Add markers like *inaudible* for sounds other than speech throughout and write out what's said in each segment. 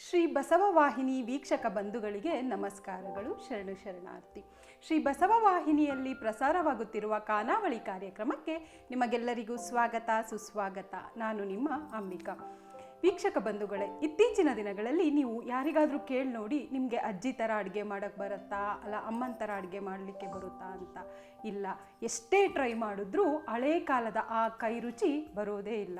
ಶ್ರೀ ಬಸವವಾಹಿನಿ ವೀಕ್ಷಕ ಬಂಧುಗಳಿಗೆ ನಮಸ್ಕಾರಗಳು, ಶರಣು ಶರಣಾರ್ಥಿ. ಶ್ರೀ ಬಸವ ವಾಹಿನಿಯಲ್ಲಿ ಪ್ರಸಾರವಾಗುತ್ತಿರುವ ಖಾನಾವಳಿ ಕಾರ್ಯಕ್ರಮಕ್ಕೆ ನಿಮಗೆಲ್ಲರಿಗೂ ಸ್ವಾಗತ, ಸುಸ್ವಾಗತ. ನಾನು ನಿಮ್ಮ ಅಂಬಿಕಾ. ವೀಕ್ಷಕ ಬಂಧುಗಳೇ, ಇತ್ತೀಚಿನ ದಿನಗಳಲ್ಲಿ ನೀವು ಯಾರಿಗಾದರೂ ಕೇಳಿ ನೋಡಿ ನಿಮಗೆ ಅಜ್ಜಿ ಥರ ಅಡುಗೆ ಮಾಡೋಕ್ಕೆ ಬರುತ್ತಾ, ಅಲ್ಲ ಅಮ್ಮನ ಥರ ಅಡುಗೆ ಮಾಡಲಿಕ್ಕೆ ಬರುತ್ತಾ ಅಂತ. ಇಲ್ಲ, ಎಷ್ಟೇ ಟ್ರೈ ಮಾಡಿದ್ರೂ ಹಳೇ ಕಾಲದ ಆ ಕೈ ರುಚಿ ಬರೋದೇ ಇಲ್ಲ.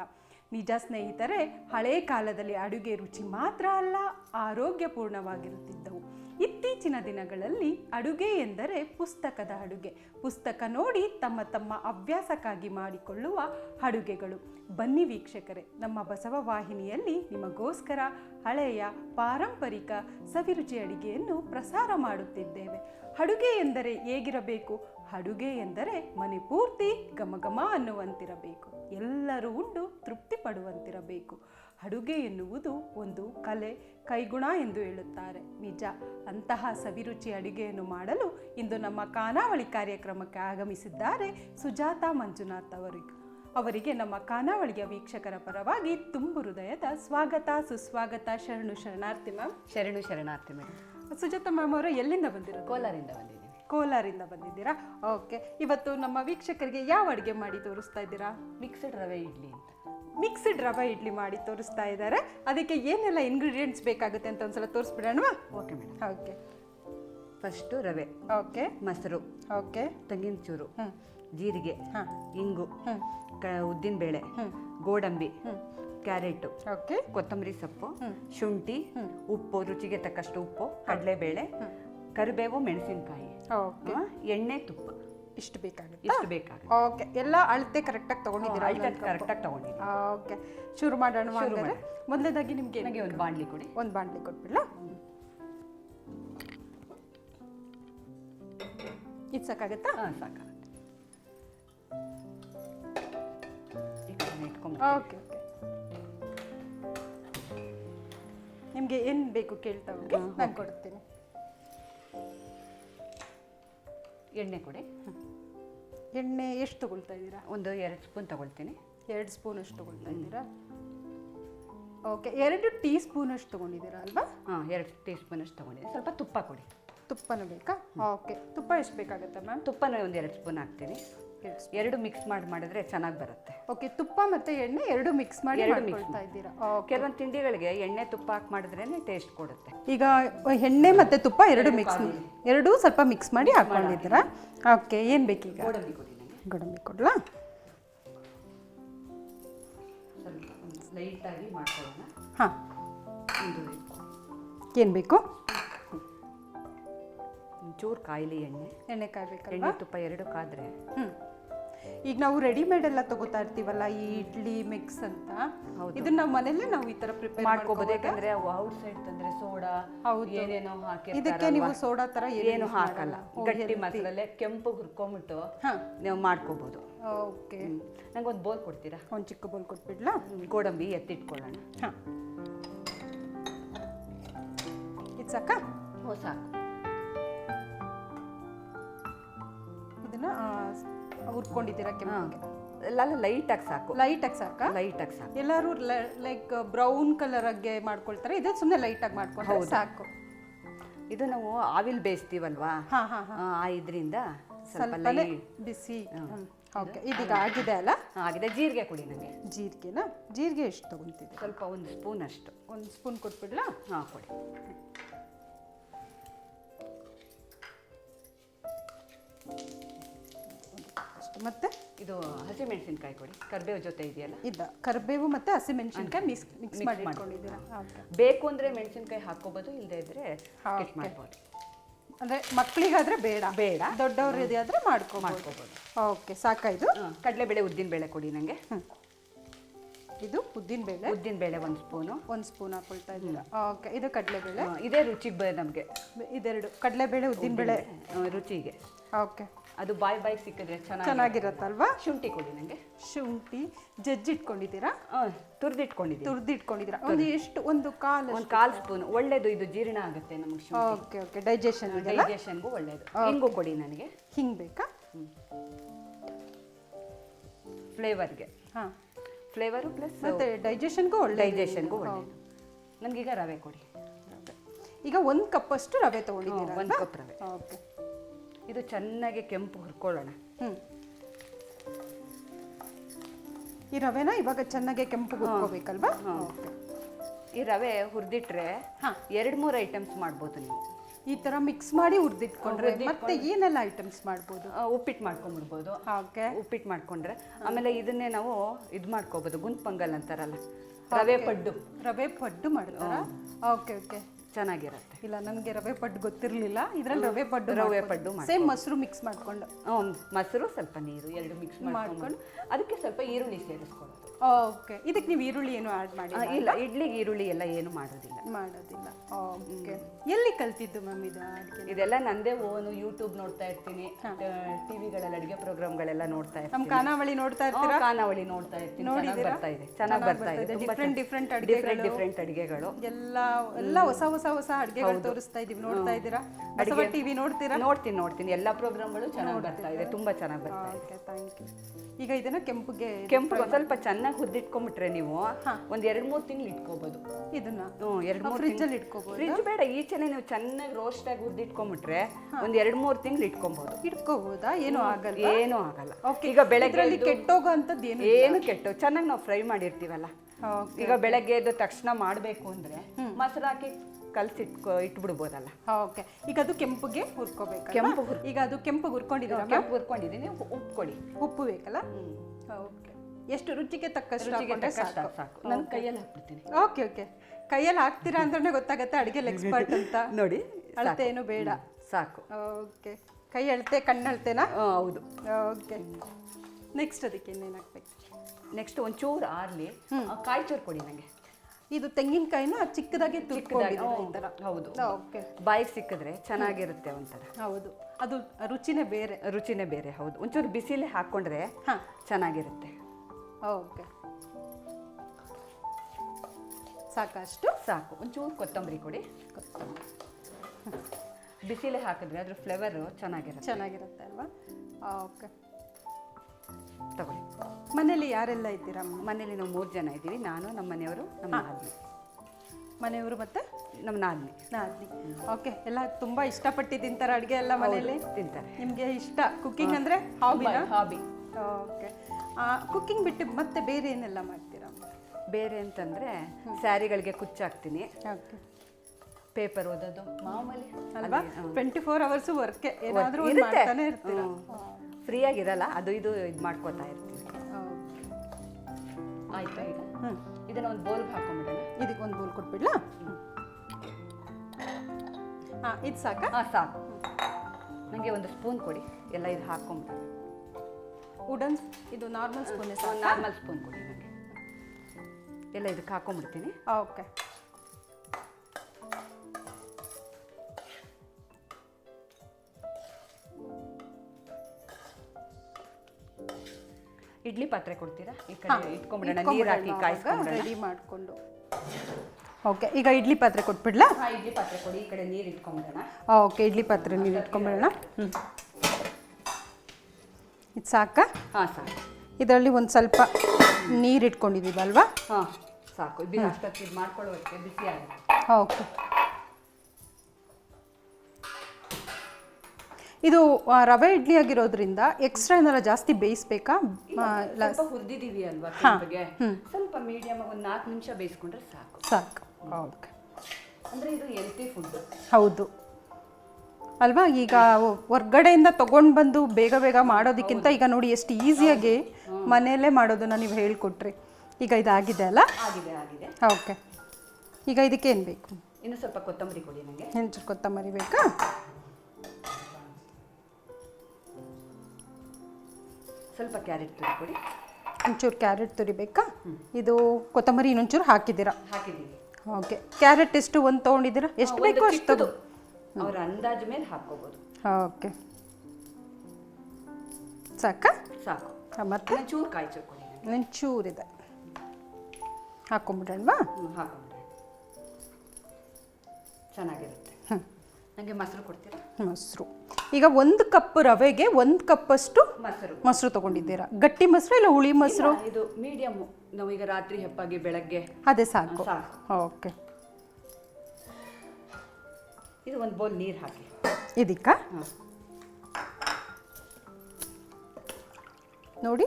ನಿಜ ಸ್ನೇಹಿತರೆ, ಹಳೇ ಕಾಲದಲ್ಲಿ ಅಡುಗೆ ರುಚಿ ಮಾತ್ರ ಅಲ್ಲ, ಆರೋಗ್ಯಪೂರ್ಣವಾಗಿರುತ್ತಿದ್ದವು. ಇತ್ತೀಚಿನ ದಿನಗಳಲ್ಲಿ ಅಡುಗೆ ಎಂದರೆ ಪುಸ್ತಕದ ಅಡುಗೆ. ಪುಸ್ತಕ ನೋಡಿ ತಮ್ಮ ತಮ್ಮ ಅಭ್ಯಾಸಕ್ಕಾಗಿ ಮಾಡಿಕೊಳ್ಳುವ ಅಡುಗೆಗಳು. ಬನ್ನಿ ವೀಕ್ಷಕರೇ, ನಮ್ಮ ಬಸವ ವಾಹಿನಿಯಲ್ಲಿ ನಿಮಗೋಸ್ಕರ ಹಳೆಯ ಪಾರಂಪರಿಕ ಸವಿರುಚಿ ಅಡುಗೆಯನ್ನು ಪ್ರಸಾರ ಮಾಡುತ್ತಿದ್ದೇವೆ. ಅಡುಗೆ ಎಂದರೆ ಹೇಗಿರಬೇಕು? ಅಡುಗೆ ಎಂದರೆ ಮನೆ ಪೂರ್ತಿ ಗಮಗಮ ಅನ್ನುವಂತಿರಬೇಕು. ಎಲ್ಲರೂ ಉಂಡು ತೃಪ್ತಿ ಪಡುವಂತಿರಬೇಕು ಅಡುಗೆ ಎನ್ನುವುದು ಒಂದು ಕಲೆ ಕೈಗುಣ ಎಂದು ಹೇಳುತ್ತಾರೆ. ನಿಜ ಅಂತಹ ಸವಿರುಚಿ ಅಡುಗೆಯನ್ನು ಮಾಡಲು ಇಂದು ನಮ್ಮ ಕಾನಾವಳಿ ಕಾರ್ಯಕ್ರಮಕ್ಕೆ ಆಗಮಿಸಿದ್ದಾರೆ ಸುಜಾತ ಮಂಜುನಾಥ್ ಅವರಿಗೆ ಅವರಿಗೆ ನಮ್ಮ ಕಾನಾವಳಿಯ ವೀಕ್ಷಕರ ಪರವಾಗಿ ತುಂಬು ಹೃದಯದ ಸ್ವಾಗತ ಸುಸ್ವಾಗತ ಶರಣು ಶರಣಾರ್ಥಿ ಮ್ಯಾಮ್. ಶರಣು ಶರಣಾರ್ಥಿ ಮ್ಯಾಮ್. ಸುಜಾತ ಮ್ಯಾಮ್ ಅವರು ಎಲ್ಲಿಂದ ಬಂದಿರೋ ಕೋಲಾರಿಂದ ಬಂದಿದ್ದೀನಿ ಕೋಲಾರಿಂದ ಬಂದಿದ್ದೀರಾ? ಓಕೆ ಇವತ್ತು ನಮ್ಮ ವೀಕ್ಷಕರಿಗೆ ಯಾವ ಅಡುಗೆ ಮಾಡಿ ತೋರಿಸ್ತಾ ಇದ್ದೀರಾ? ಮಿಕ್ಸ್ಡ್ ರವೆ ಇಡ್ಲಿ ಅಂತ. ಮಿಕ್ಸ್ಡ್ ರವೆ ಇಡ್ಲಿ ಮಾಡಿ ತೋರಿಸ್ತಾ ಇದ್ದಾರೆ. ಅದಕ್ಕೆ ಏನೆಲ್ಲ ಇಂಗ್ರೀಡಿಯೆಂಟ್ಸ್ ಬೇಕಾಗುತ್ತೆ ಅಂತ ಒಂದ್ಸಲ ತೋರಿಸ್ಬಿಡೋಣವಾ? ಓಕೆ ಮೇಡಮ್ ಓಕೆ ಫಸ್ಟು ರವೆ. ಓಕೆ ಮೊಸರು. ಓಕೆ ತೆಂಗಿನ ಚೂರು. ಜೀರಿಗೆ. ಹಾ. ಇಂಗು. ಉದ್ದಿನ ಹ್ಮ್. ಗೋಡಂಬಿ. ಕ್ಯಾರೆಟು. ಓಕೆ ಕೊತ್ತಂಬರಿ ಸೊಪ್ಪು. ಶುಂಠಿ. ಉಪ್ಪು. ರುಚಿಗೆ ತಕ್ಕಷ್ಟು ಉಪ್ಪು. ಕಡಲೆಬೇಳೆ. ಕರಿಬೇವು ಮೆಣಸಿನಕಾಯಿ. ಎಣ್ಣೆ ತುಪ್ಪ. ಇಷ್ಟು ಬೇಕಾಗುತ್ತೆ? ಇಷ್ಟು ಬೇಕಾಗುತ್ತೆ. ಓಕೆ. ಎಲ್ಲ ಅಳತೆ ಕರೆಕ್ಟಾಗಿ ತಗೊಂಡಿದ್ದೀರಾ? ಅಳತೆ ಕರೆಕ್ಟಾಗಿ ತಗೊಂಡಿದ್ದೀನಿ ಓಕೆ. ಶುರು ಮಾಡೋಣ ಹಾಗಾದ್ರೆ ಮೊದಲನೇದಾಗಿ ನಿಮಗೆ ನನಗೆ ಒಂದು ಬಾಣಲಿ ಕೊಡಿ. ಒಂದು ಬಾಣಲಿ ಕೊಟ್ಬಿಡಲಾ? ಇದು ಸಾಕಾಗುತ್ತಾ? ಹಾಂ ಸಾಕಾಗುತ್ತೆ. Okay okay. ನಿಮಗೆ ಏನು ಬೇಕು ಕೇಳ್ತಾ ಹೋಗಿ? ನಾನು ಕೊಡ್ತೀನಿ. ಎಣ್ಣೆ ಕೊಡಿ. ಎಣ್ಣೆ ಎಷ್ಟು ತಗೊಳ್ತಾ ಇದ್ದೀರಾ? ಒಂದು ಎರಡು ಸ್ಪೂನ್ ತಗೊಳ್ತೀನಿ. ಎರಡು ಸ್ಪೂನ್ ಅಷ್ಟು ತಗೊಳ್ತಾ ಇದ್ದೀರಾ? ಓಕೆ ಎರಡು ಟೀ ಸ್ಪೂನ್ ಅಷ್ಟು ತೊಗೊಂಡಿದ್ದೀರಾ ಅಲ್ವಾ? ಹಾಂ ಎರಡು ಟೀ ಸ್ಪೂನ್ ಅಷ್ಟು ತಗೊಂಡಿದ್ದೀನಿ. ಸ್ವಲ್ಪ ತುಪ್ಪ ಕೊಡಿ. ತುಪ್ಪನೂ ಬೇಕಾ? ಓಕೆ ತುಪ್ಪ ಎಷ್ಟು ಬೇಕಾಗುತ್ತೆ ಮ್ಯಾಮ್? ತುಪ್ಪನ ಒಂದು ಎರಡು ಸ್ಪೂನ್ ಹಾಕ್ತೀನಿ. ಎರಡು ಮಿಕ್ಸ್ ಮಾಡಿ ಮಾಡಿದ್ರೆ ಚೆನ್ನಾಗಿ ಬರುತ್ತೆ. ಓಕೆ ತುಪ್ಪ ಮತ್ತೆ ಎಣ್ಣೆ ಎರಡು ಮಿಕ್ಸ್ ಮಾಡಿ ಎರಡು ಮಿಕ್ಸ್ ಮಾಡ್ಕೊಳ್ತಾ ಇದ್ದೀರಾ? ಕೆಲವೊಂದು ತಿಂಡಿಗಳಿಗೆ ಎಣ್ಣೆ ತುಪ್ಪ ಹಾಕಿ ಮಾಡಿದ್ರೇ ಟೇಸ್ಟ್ ಕೊಡುತ್ತೆ. ಈಗ ಎಣ್ಣೆ ಮತ್ತೆ ತುಪ್ಪ ಎರಡು ಮಿಕ್ಸ್ ಎರಡೂ ಸ್ವಲ್ಪ ಮಿಕ್ಸ್ ಮಾಡಿ ಹಾಕೊಂಡಿದ್ದೀರಾ? ಓಕೆ ಏನು ಬೇಕೀಗ? ಗೋಡಂಬಿ ಕೊಡಿ ಗೋಡಂಬಿ ಕೊಡ್ಲಾ? ಲೈಟಾಗಿ ಮಾಡ್ಕೊಳ್ಳೋಣ. ಹಾಂ. ಏನು ಬೇಕು? ಒಂಚೂರು ಕಾಯಿಲೆ ಎಣ್ಣೆ. ಎಣ್ಣೆ ಕಾಯ್ಬೇಕಲ್ವಾ ಎಣ್ಣೆ ತುಪ್ಪ ಎರಡು ಕಾದ್ರೆ. ಹ್ಞೂ ಈಗ ನಾವು ರೆಡಿಮೇಡ್ ಎಲ್ಲ ತಗೋತಾ ಇರ್ತೀವಲ್ಲ ಈ ಇಡ್ಲಿ ಮಿಕ್ಸ್ ಅಂತ? ಇದನ್ನ ನಾವು ಮನೇಲೆ ನಾವು ಈ ತರ ಪ್ರಿಪೇರ್ ಮಾಡ್ಕೋಬಹುದು ಯಾಕಂದ್ರೆ ಔಟ್ ಸೈಡ್ ತಂದ್ರೆ ಸೋಡಾ ಹೌದು. ಏನೇನೋ ಹಾಕಿ ಇದಕ್ಕೆ ನೀವು ಸೋಡಾ ತರ ಏನು ಹಾಕಲ್ಲ. ಗಟ್ಟಿ ಮಸಾಲೆ ಕೆಂಪು ಹುರ್ಕೊಂಬಿಟ್ಟು ನೀವು ಮಾಡ್ಕೋಬಹುದು ಓಕೆ ನಂಗೆ ಒಂದು ಬೋಲ್ ಕೊಡ್ತೀರಾ? ಒಂದು ಚಿಕ್ಕ ಬೋಲ್ ಕೊಟ್ಬಿಡ್ಲಾ? ಗೋಡಂಬಿ ಎತ್ತಿಟ್ಕೊಳ್ಳೋಣ. ಹಾಂ. ಇದು ಸಾಕಾ? ಹ್ಞೂ ಸಾಕು. ಇದನ್ನ ಆ, ಹುರ್ಕೊಂಡಿದ್ದೀರಾ ಕೆಂಪಿಗೆ ಎಲ್ಲ ಲೈಟಾಗಿ ಸಾಕು. ಲೈಟಾಗಿ ಸಾಕಾ? ಲೈಟಾಗಿ ಸಾಕು. ಎಲ್ಲರೂ ಲೈಕ್ ಬ್ರೌನ್ ಕಲರ್ಗೆ ಮಾಡ್ಕೊಳ್ತಾರೆ. ಇದು ಸುಮ್ಮನೆ ಲೈಟಾಗಿ ಮಾಡ್ಕೊಂಡು ಸಾಕು. ಇದು ನಾವು ಆವಿಲ್ ಬೇಯಿಸ್ತೀವಲ್ವಾ? ಹಾಂ ಹಾಂ ಹಾಂ. ಆ ಇದರಿಂದ ಸ್ವಲ್ಪ ಬಿಸಿ. ಓಕೆ ಇದೀಗ ಆಗಿದೆ ಅಲ್ಲ? ಆಗಿದೆ. ಜೀರಿಗೆ ಕೊಡಿ ನನಗೆ. ಜೀರಿಗೆನಾ? ಜೀರಿಗೆ ಎಷ್ಟು ತಗೊಂತಿದ್ದೆ ಸ್ವಲ್ಪ ಒಂದು ಸ್ಪೂನ್ ಅಷ್ಟು. ಒಂದು ಸ್ಪೂನ್ ಕೊಟ್ಬಿಡ್ಲಾ? ಹಾಂ ಕೊಡಿ. ಮತ್ತೆ? ಇದು ಹಸಿಮೆಣಸಿನ್ಕಾಯಿ ಕೊಡಿ. ಕರ್ಬೇವು ಜೊತೆ ಇದೆಯಲ್ಲ? ಇಲ್ಲ ಕರಿಬೇವು ಮತ್ತೆ ಹಸಿಮೆಣಸಿನ್ಕಾಯಿ ಮಿಕ್ಸ್ ಮಿಕ್ಸ್ ಮಾಡಿ ಮಾಡ್ಕೊಂಡಿದ್ದೀರಾ? ಬೇಕು ಅಂದರೆ ಮೆಣಸಿನ್ಕಾಯಿ ಹಾಕೋಬೋದು ಇಲ್ಲದೆ ಇದ್ರೆ ಸ್ಕಿಪ್ ಮಾಡ್ಬೋದು. ಅಂದ್ರೆ ಮಕ್ಕಳಿಗಾದ್ರೆ ಬೇಡ. ಬೇಡ. ದೊಡ್ಡವ್ರ ಆದರೆ ಮಾಡ್ಕೋಬಹುದು ಮಾಡ್ಕೋಬೋದು. ಓಕೆ ಸಾಕಾ ಇದು ಕಡಲೆಬೇಳೆ ಉದ್ದಿನಬೇಳೆ ಕೊಡಿ ನನಗೆ ಇದು ಉದ್ದಿನ ಬೇಳೆ? ಉದ್ದಿನಬೇಳೆ ಒಂದು ಸ್ಪೂನು. ಒಂದು ಸ್ಪೂನ್ ಹಾಕೊಳ್ತಾ ಇದ್ದೀರಾ? ಓಕೆ ಇದು ಕಡಲೆಬೇಳೆ? ಇದೇ ರುಚಿಗೆ ಬೇ ನಮಗೆ. ಇದೆರಡು. ಕಡಲೆಬೇಳೆ ಉದ್ದಿನಬೇಳೆ ರುಚಿಗೆ. ಓಕೆ ಅದು ಬಾಯ್ ಬಾಯ್ ಸಿಕ್ಕಿದ್ರೆ ಚೆನ್ನಾಗಿರುತ್ತಲ್ವಾ? ಶುಂಠಿ ಕೊಡಿ ನನಗೆ ಶುಂಠಿ ಜಜ್ಜಿಟ್ಕೊಂಡಿದ್ದೀರಾ? ತುರಿದಿಟ್ಕೊಂಡಿದ್ದೀನಿ ತುರ್ದಿಟ್ಕೊಂಡಿದ್ದೀರಾ? ಒಂದು ಎಷ್ಟು ಒಂದು ಕಾಲು ಒಂದು ಕಾಲು ಸ್ಪೂನ್. ಒಳ್ಳೇದು ಇದು ಜೀರ್ಣ ಆಗುತ್ತೆ ನಮಗೆ ಓಕೆ ಓಕೆ ಡೈಜೆಷನ್ ಡೈಜೆಷನ್ಗೂ ಒಳ್ಳೇದು. ಹಿಂಗು ಕೊಡಿ ನನಗೆ. ಹಿಂಗೆ ಬೇಕಾ? ಫ್ಲೇವರ್ಗೆ ಹಾಂ. ಫ್ಲೇವರು ಪ್ಲಸ್ ಮತ್ತೆ ಡೈಜೆಷನ್ಗೂ ಒಳ್ಳೆ ಡೈಜೆಷನ್ಗೂ ಒಳ್ಳೇದು. ನನಗೀಗ ರವೆ ಕೊಡಿ. ಈಗ ಒಂದು ಕಪ್ಪಷ್ಟು ರವೆ ತೊಗೊಂಡಿದ್ದೀನಿ ಒಂದು ಕಪ್ ರವೆ. ಓಕೆ ಇದು ಚೆನ್ನಾಗಿ ಕೆಂಪು ಹುರ್ಕೊಳ್ಳೋಣ. ಹ್ಞೂ ಈ ರವೆನ ಇವಾಗ ಚೆನ್ನಾಗಿ ಕೆಂಪು ಹುರ್ಕೋಬೇಕಲ್ವಾ? ಓಕೆ ಈ ರವೆ ಹುರಿದಿಟ್ರೆ ಹಾ. ಎರಡು ಮೂರು ಐಟಮ್ಸ್ ಮಾಡ್ಬೋದು ನೀವು. ಈ ಥರ ಮಿಕ್ಸ್ ಮಾಡಿ ಹುರಿದಿಟ್ಕೊಂಡ್ರೆ ಮತ್ತೆ ಏನೆಲ್ಲ ಐಟಮ್ಸ್ ಮಾಡ್ಬೋದು? ಉಪ್ಪಿಟ್ಟು ಮಾಡ್ಕೊಂಬಿಡ್ಬೋದು ಓಕೆ. ಉಪ್ಪಿಟ್ಟು ಮಾಡ್ಕೊಂಡ್ರೆ ಆಮೇಲೆ ಇದನ್ನೇ ನಾವು ಇದು ಮಾಡ್ಕೋಬೋದು ಗುಂತ್ ಪೊಂಗಲ್ ಅಂತಾರಲ್ಲ ರವೆ ಪಡ್ಡು. ರವೆ ಪಡ್ಡು ಮಾಡ್ತಾರಾ? Okay okay. ಚೆನ್ನಾಗಿರುತ್ತೆ. ಇಲ್ಲ ನನಗೆ ರವೆ ಪಡ್ಡು ಗೊತ್ತಿರಲಿಲ್ಲ. ಇದ್ರಲ್ಲಿ ರವೆ ಪಡ್ಡು ರವೆ ಪಡ್ಡು ಸೇಮ್ ಮೊಸರು ಮಿಕ್ಸ್ ಮಾಡ್ಕೊಂಡು. ಮೊಸರು ಸ್ವಲ್ಪ ನೀರು ಎರಡು ಮಿಕ್ಸ್ ಮಾಡ್ಕೊಂಡು. ಅದಕ್ಕೆ ಸ್ವಲ್ಪ ಈರುಳ್ಳಿ ಸೇರಿಸ್ಕೊಳ್ಳೋದು ಓಕೆ. ಇದಕ್ಕೆ ನೀವು ಈರುಳ್ಳಿ ಏನು ಆ್ಯಡ್ ಮಾಡಿ ಆ, ಇಲ್ಲ ಇಡ್ಲಿಗೆ ಈರುಳ್ಳಿ ಎಲ್ಲ ಏನು ಮಾಡೋದಿಲ್ಲ. ಮಾಡೋದಿಲ್ಲ. ಓಕೆ. ಎಲ್ಲಿ ಕಲ್ತಿದ್ದು ಮ್ಯಾಮ್ ಇದು ಅಡುಗೆ? ಇದೆಲ್ಲ ನಂದೇ ಓನು ಯೂಟ್ಯೂಬ್ ನೋಡ್ತಾ ಇರ್ತೀನಿ. ಟಿವಿಗಳಲ್ಲಿ ಅಡುಗೆ ಪ್ರೋಗ್ರಾಮ್ಗಳೆಲ್ಲ ನೋಡ್ತಾ ನಮ್ಮ ಇರ್ತೀನಿ. ಖಾನಾವಳಿ ನೋಡ್ತಾ ಇರ್ತೀರಾ? ಖಾನಾವಳಿ ನೋಡ್ತಾ ಇರ್ತೀನಿ. ಚೆನ್ನಾಗಿ ಬರ್ತಾ ಇದೆ. ಚೆನ್ನಾಗಿ ಬರ್ತಾ ಇದೆ. ಡಿಫ್ರೆಂಟ್ ಡಿಫ್ರೆಂಟ್ ಡಿಫ್ರೆಂಟ್ ಡಿಫ್ರೆಂಟ್ ಅಡುಗೆಗಳು. ಎಲ್ಲ ಎಲ್ಲ ಹೊಸ ಹೊಸ ಹೊಸ ಅಡುಗೆಗಳು ತೋರಿಸ್ತಾ ಇದೀವಿ. ನೋಡ್ತಾ ಇದ್ದೀರಾ ಬಸವ ಟಿವಿ ನೋಡ್ತೀರಾ? ನೋಡ್ತೀನಿ ನೋಡ್ತೀನಿ. ಎಲ್ಲ ಪ್ರೋಗ್ರಾಮ್ಗಳು ಚೆನ್ನಾಗಿ ಬರ್ತಾ ಇದೆ. ತುಂಬಾ ಚೆನ್ನಾಗಿ ಬರ್ತಾ ಇದೆ. ಓಕೆ ಥ್ಯಾಂಕ್ ಯು ಈಗ ಇದನ್ನ ಕೆಂಪುಗೆ ಕೆಂಪು ಸ್ವಲ್ಪ ಸ್ವಲ್ಪ ಚೆನ್ನಾಗಿ ಹುದ್ದಿಟ್ಕೊಂಡ್ಬಿಟ್ರೆ ನೀವು ಒಂದ್ ಎರಡ್ ಮೂರ್ ತಿಂಗಳು ಇಟ್ಕೋಬಹುದು ಇದನ್ನ? ಹ್ಮ್ ಎರಡ್ ಮೂರ್ ಫ್ರಿಜ್ ಅಲ್ಲಿ ಇಟ್ಕೋಬಹುದು ಫ್ರಿಜ್ ಬೇಡ ಈಚೆನೆ ನೀವು ಚೆನ್ನಾಗಿ ರೋಸ್ಟ್ ಆಗಿ ಹುದ್ದಿಟ್ಕೊಂಡ್ಬಿಟ್ರೆ ಒಂದ್ ಎರಡ್ ಮೂರ್ ತಿಂಗಳು ಇಟ್ಕೊಬಹುದು ಇಟ್ಕೋಬಹುದಾ ಏನು ಆಗಲ್ಲ ಏನೂ ಆಗಲ್ಲ. ಓಕೆ ಈಗ ಬೆಳಗ್ಗೆ ಕೆಟ್ಟೋಗೋ ಅಂಥದ್ದು ಏನು ಏನು ಕೆಟ್ಟು ಚೆನ್ನಾಗಿ ನಾವು ಫ್ರೈ ಮಾಡಿರ್ತೀವಲ್ಲ. ಈಗ ಬೆಳಗ್ಗೆ ಎದ್ದ ತಕ್ಷಣ ಮಾಡಬೇಕು ಅಂದ್ರೆ ಮೊಸರು ಹಾಕಿ ಕಲ್ಸಿಟ್ಕೊ ಇಟ್ಬಿಡ್ಬೋದಲ್ಲ. ಓಕೆ ಈಗ ಅದು ಕೆಂಪುಗೆ ಹುರ್ಕೋಬೇಕು ಕೆಂಪು ಈಗ ಅದು ಕೆಂಪು ಹುರ್ಕೊಂಡಿದ್ದೀರಾ ಕೆಂಪು ಹುರ್ಕೊಂಡಿದ್ದೀನಿ ಉಪ್ಪು ಕೊಡಿ ಉಪ್ಪು ಬೇಕಲ್ಲ? ಓಕೆ ಎಷ್ಟು ರುಚಿಗೆ ತಕ್ಕಷ್ಟು ಸಾಕು. ನನ್ನ ಕೈಯಲ್ಲಿ ಹಾಕ್ಬಿಡ್ತೀನಿ. Okay okay. ಕೈಯಲ್ಲಿ ಹಾಕ್ತೀರಾ ಅಂದ್ರೆ ಗೊತ್ತಾಗತ್ತೆ ಅಡುಗೆಲಿ ಎಕ್ಸ್ಪರ್ಟ್ *laughs* ಅಂತ. ನೋಡಿ ಅಳತೆ ಏನು ಬೇಡ. ಸಾಕು. ಓಕೆ. ಕೈ ಅಳತೆ ಕಣ್ಣು ಅಳತೆನಾ? ಹೌದು. ಓಕೆ. ನೆಕ್ಸ್ಟ್ ಅದಕ್ಕೆ ಇನ್ನೇನು ಹಾಕ್ಬೇಕು? ನೆಕ್ಸ್ಟ್ ಒಂಚೂರು ಆರ್ಲಿ. ಕಾಯಿ ಚೂರು ಕೊಡಿ ನನಗೆ ಇದು ತೆಂಗಿನಕಾಯಿನ ಚಿಕ್ಕದಾಗಿ ಈ ಹೌದು. ಓಕೆ. ಬಾಯಿಗೆ ಸಿಕ್ಕಿದ್ರೆ ಚೆನ್ನಾಗಿರುತ್ತೆ ಒಂಥರ. ಹೌದು. ಅದು ರುಚಿನೇ ಬೇರೆ. ರುಚಿನೇ ಬೇರೆ ಹೌದು. ಒಂಚೂರು ಬಿಸಿಲೇ ಹಾಕ್ಕೊಂಡ್ರೆ ಹಾಂ. ಚೆನ್ನಾಗಿರುತ್ತೆ. ಓಕೆ ಸಾಕಷ್ಟು ಸಾಕು. ಒಂಚೂರು ಕೊತ್ತಂಬರಿ ಕೊಡಿ. ಬಿಸಿಲೇ ಹಾಕಿದ್ರೆ ಅದ್ರ ಫ್ಲೇವರು ಚೆನ್ನಾಗಿರುತ್ತೆ. ಚೆನ್ನಾಗಿರುತ್ತೆ ಅಲ್ವಾ? ಓಕೆ ತಗೊಳ್ಳಿ. ಮನೇಲಿ ಯಾರೆಲ್ಲ ಇದ್ದೀರಾ? ಮನೇಲಿ ನಾವು ಮೂರು ಜನ ಇದ್ದೀವಿ. ನಾನು ನಮ್ಮ ಮನೆಯವರು ನಮ್ಮ ನಾದ್ನಿ. ಮನೆಯವರು ಮತ್ತು ನಮ್ಮ ನಾದ್ನಿ. ನಾದ್ನಿ. ಓಕೆ ಎಲ್ಲ ತುಂಬ ಇಷ್ಟಪಟ್ಟು ತಿಂತಾರೆ ಅಡುಗೆ ಎಲ್ಲ ಮನೇಲಿ? ತಿಂತಾರೆ. ನಿಮಗೆ ಇಷ್ಟ? ಕುಕ್ಕಿಂಗ್ ಅಂದರೆ ಹಾಬಿ ಹಾಬಿ ಓಕೆ ಕುಕಿಂಗ್ ಬಿಟ್ಟು ಮತ್ತೆ ಬೇರೆ ಏನೆಲ್ಲ ಮಾಡ್ತೀರಾ? ಬೇರೆ ಅಂತಂದ್ರೆ ಸ್ಯಾರಿಗಳಿಗೆ ಕುಚ್ಚಾಕ್ತೀನಿ. ಪೇಪರ್ ಓದೋದು ಮಾಮೂಲಿ ಅಲ್ವಾ? ಟ್ವೆಂಟಿ ಫೋರ್ ಅವರ್ಸು ವರ್ಕ್ ಏನಾದರೂ ಇರುತ್ತೆ. ಮಾಡ್ತಾನೆ ಇರ್ತೀರಾ? ಫ್ರೀ ಆಗಿರಲ್ಲ ಅದು ಇದು ಇದು ಮಾಡ್ಕೋತಾ ಇರ್ತೀನಿ. ಆಯ್ತಾ ಈಗ? ಹ್ಞೂ ಇದನ್ನ ಒಂದು ಬೌಲ್ ಹಾಕೊಂಡ್ಬಿಡೋಣ ಇದಕ್ಕೆ ಒಂದು ಬೋಲ್ ಕೊಟ್ಬಿಡ್ಲಾ? ಹಾಂ ಇದು ಸಾಕಾ? ಹಾಂ ಸಾಕು. ನನಗೆ ಒಂದು ಸ್ಪೂನ್ ಕೊಡಿ. ಎಲ್ಲ ಇದು ಹಾಕೊಂಡ್ಬಿಡೋಣ ವುಡನ್ ಇದು ನಾರ್ಮಲ್ ಸ್ಪೂನ್ ನಾರ್ಮಲ್ ಸ್ಪೂನ್ ಕೊಡಿ ನನಗೆ ಎಲ್ಲ ಇದಕ್ಕೆ ಹಾಕೊಂಡ್ಬಿಡ್ತೀನಿ ಓಕೆ. ಇಡ್ಲಿ ಪಾತ್ರೆ ಕೊಡ್ತೀರಾ? ಈ ಕಡೆ ಇಟ್ಕೊಂಡ್ಬಿಡೋಣ ನೀರು ಹಾಕಿ ಕಾಯಿಸ್ಕೊಂಡು ರೆಡಿ ಮಾಡಿಕೊಂಡು. ಓಕೆ ಈಗ ಇಡ್ಲಿ ಪಾತ್ರೆ ಕೊಟ್ಬಿಡ್ಲಾ? ಇಡ್ಲಿ ಪಾತ್ರೆ ಕೊಡಿ ಈ ಕಡೆ ನೀರು ಇಟ್ಕೊಂಡ್ಬಿಡೋಣ ಓಕೆ ಇಡ್ಲಿ ಪಾತ್ರೆ ನೀರು ಇಟ್ಕೊಂಬಿಡೋಣ. ಹ್ಞೂ ಇದು ಸಾಕ? ಹಾಂ ಸಾಕು. ಇದರಲ್ಲಿ ಒಂದು ಸ್ವಲ್ಪ ನೀರು ಇಟ್ಕೊಂಡಿದ್ದೀವಲ್ವಾ? ಹಾಂ ಸಾಕು. ಇದು ಅಷ್ಟೊತ್ತು ಇದು ಮಾಡ್ಕೊಳ್ಳೋಕ್ಕೆ ಬಿಸಿ ಆಗುತ್ತೆ ಓಕೆ. ಇದು ರವೆ ಇಡ್ಲಿ ಆಗಿರೋದ್ರಿಂದ ಎಕ್ಸ್ಟ್ರಾ ಏನಾರ ಜಾಸ್ತಿ ಬೇಯಿಸ್ಬೇಕಾ? ಸ್ವಲ್ಪ ಹುರಿದಿದ್ದೀವಿ ಅಲ್ವಾ ಕೆಂಪಿಗೆ? ಸ್ವಲ್ಪ ಮೀಡಿಯಮ್ ಒಂದು ನಾಲ್ಕು ನಿಮಿಷ ಬೇಯಿಸ್ಕೊಂಡ್ರೆ ಸಾಕು. ಸಾಕು. ಓಕೆ. ಅಂದರೆ ಇದು ಎಲ್ತಿ ಫುಡ್ ಹೌದು. ಅಲ್ವಾ? ಈಗ ಹೊರ್ಗಡೆಯಿಂದ ತಗೊಂಡು ಬಂದು ಬೇಗ ಬೇಗ ಮಾಡೋದಕ್ಕಿಂತ ಈಗ ನೋಡಿ ಎಷ್ಟು ಈಸಿಯಾಗಿ ಮನೆಯಲ್ಲೇ ಮಾಡೋದನ್ನ ನೀವು ಹೇಳಿಕೊಟ್ರಿ. ಈಗ ಇದಾಗಿದೆ ಅಲ್ಲ? ಆಗಿದೆ ಆಗಿದೆ. ಓಕೆ. ಈಗ ಇದಕ್ಕೆ ಏನು ಬೇಕು? ಇನ್ನು ಸ್ವಲ್ಪ ಕೊತ್ತಂಬರಿ ಕೊಡಿ ನನಗೆ. ಹೆಂಚು ಕೊತ್ತಂಬರಿ ಬೇಕಾ? ಸ್ವಲ್ಪ ಕ್ಯಾರೆಟ್ ತುರಿ ಕೊಡಿ. ಒಂಚೂರು ಕ್ಯಾರೆಟ್ ತುರಿಬೇಕಾ ಇದು ಕೊತ್ತಂಬರಿ ಇನ್ನೊಂಚೂರು ಹಾಕಿದ್ದೀರಾ? ಹಾಕಿದ್ದೀವಿ. ಓಕೆ. ಕ್ಯಾರೆಟ್ ಎಷ್ಟು ಒಂದು ತೊಗೊಂಡಿದ್ದೀರಾ? ಎಷ್ಟು ಬೇಕು ಅಷ್ಟು ತಗೋ ಅವ್ರ ಅಂದಾಜು ಮೇಲೆ ಹಾಕ್ಕೋಬೋದು. ಓಕೆ. ಸಾಕಾ? ಸಾಕು. ಮತ್ತೆ? ಚೂರು ಕಾಯಿ ಚೂರು ಕೊಡಿ ನನಗೆ ಒಂಚೂರಿದೆ ಹಾಕೊಂಬಿಡಲ್ವಾ ಹ್ಞೂ ಚೆನ್ನಾಗಿರುತ್ತೆ. ಹ್ಞೂ ನನಗೆ ಮೊಸರು ಕೊಡ್ತೀರಾ? ಮೊಸರು. ಈಗ ಒಂದು ಕಪ್ ರವೆಗೆ ಒಂದು ಕಪ್ಪಷ್ಟು ಮೊಸರು. ಮೊಸರು ತಗೊಂಡಿದ್ದೀರಾ? ಗಟ್ಟಿ ಮೊಸರು ಇಲ್ಲ ಹುಳಿ ಮೊಸರು? ಇದು ಇದು ಮೀಡಿಯಮ್ಮು ನಾವೀಗ ರಾತ್ರಿ ಹೆಪ್ಪಾಗಿ ಬೆಳಗ್ಗೆ. ಅದೇ ಸಾಕು. ಸಾಕು. ಓಕೆ. ಇದು ಒಂದು ಬೌಲ್ ನೀರು ಹಾಕಿ. ಇದಕ್ಕ? ನೋಡಿ.